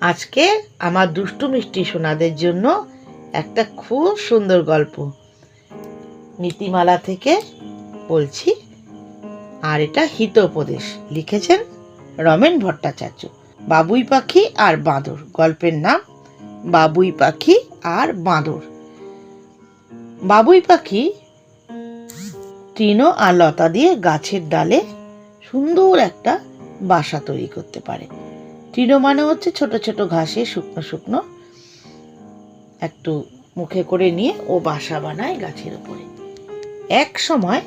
আজকে আমার দুষ্টু মিষ্টি সোনাদের জন্য একটা খুব সুন্দর গল্প। নীতিমালা থেকে বলছি, আর এটা হিতোপদেশ। লিখেছেন রমেন ভট্টাচার্য। বাবুই পাখি আর বাঁদর। গল্পের নাম বাবুই পাখি আর বাঁদর। বাবুই পাখি তৃণ আর লতা দিয়ে গাছের ডালে সুন্দর একটা বাসা তৈরি করতে পারে। তৃণ মানে হচ্ছে ছোট ছোট ঘাসে শুকনো শুকনো। একটু মুখে করে নিয়ে ও বাসা বানায় গাছের উপরে। এক সময়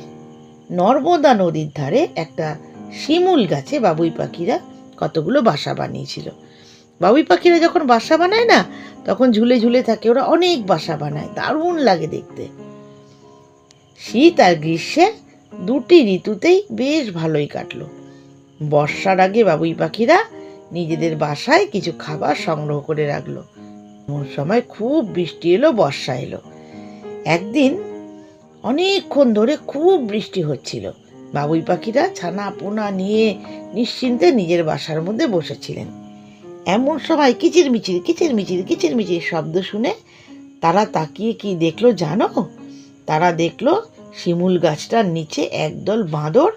নর্মদা নদীর ধারে একটা শিমুল গাছে বাবুই পাখিরা কতগুলো বাসা বানিয়েছিল। বাবুই পাখিরা যখন বাসা বানায় না, তখন ঝুলে ঝুলে থাকে, ওরা অনেক বাসা বানায়, দারুণ লাগে দেখতে। শীত আর গ্রীষ্মে দুটি ঋতুতেই বেশ ভালোই কাটলো। বর্ষার আগে বাবুই পাখিরা নিজেদের বাসায় কিছু খাবার সংগ্রহ করে রাখল। এমন সময় খুব বৃষ্টি এলো, বর্ষা এলো। একদিন অনেকক্ষণ ধরে খুব বৃষ্টি হচ্ছিল। বাবুই পাখিরা ছানা পোনা নিয়ে নিশ্চিন্তে নিজের বাসার মধ্যে বসেছিলেন। এমন সময় কিচির মিচির কিচির মিচির কিচির মিচির শব্দ শুনে তারা তাকিয়ে কি দেখল জানো? তারা দেখল শিমুল গাছটার নিচে একদল বাঁদর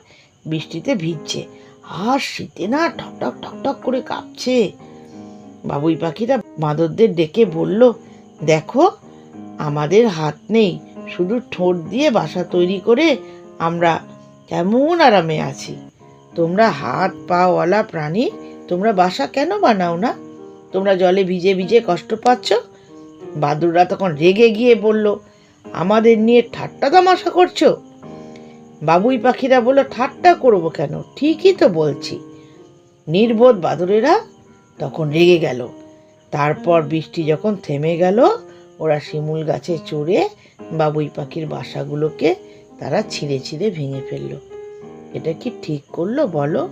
বৃষ্টিতে ভিজছে। আর শীতে না ঠকঠক ঠকঠক করে কাঁপছে। বাবুই পাখিরা বাঁদরদের ডেকে বলল, দেখো, আমাদের হাত নেই। শুধু ঠোঁট দিয়ে বাসা তৈরি করে আমরা কেমন আরামে আছি। তোমরা হাত পাওয়ালা প্রাণী, তোমরা বাসা কেন বানাও না? তোমরা জলে ভিজে ভিজে কষ্ট পাচ্ছ? বাদুররা তখন রেগে গিয়ে বলল, আমাদের নিয়ে ঠাট্টা তামাশা করছ? বাবুই পাখিরা বলল, ঠাট্টা করব কেন? ঠিকই তো বলছি। নির্বোধ বাদুরেরা তখন রেগে গেল। তারপর বৃষ্টি যখন থেমে গেল, ওরা শিমুল গাছে চড়ে বাবুই পাখির বাসাগুলোকে তারা ছিঁড়ে ছিঁড়ে ভেঙে ফেলল। এটা কি ঠিক করল বলো?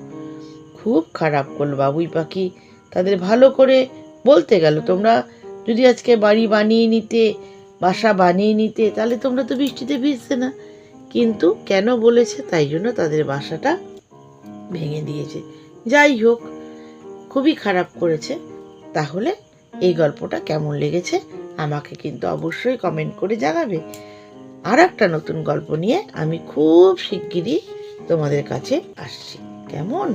খুব খারাপ করল বাবুই পাখি। তাদের ভালো করে বলতে গেল, তোমরা যদি আজকে বাড়ি বানিয়ে নিতে, বাসা বানিয়ে নিতে, তাহলে তোমরা তো বৃষ্টিতে ভিজতে না। কিন্তু কেন বলেছে তাই জন্য তাদের বাসাটা ভেঙে দিয়েছে। যাই হোক, খুবই খারাপ করেছে। তাহলে এই গল্পটা কেমন লেগেছে আমাকে কিন্তু অবশ্যই কমেন্ট করে জানাবে। আর একটা নতুন গল্প নিয়ে আমি খুব শিগগিরই তোমাদের কাছে আসছি। কেমন?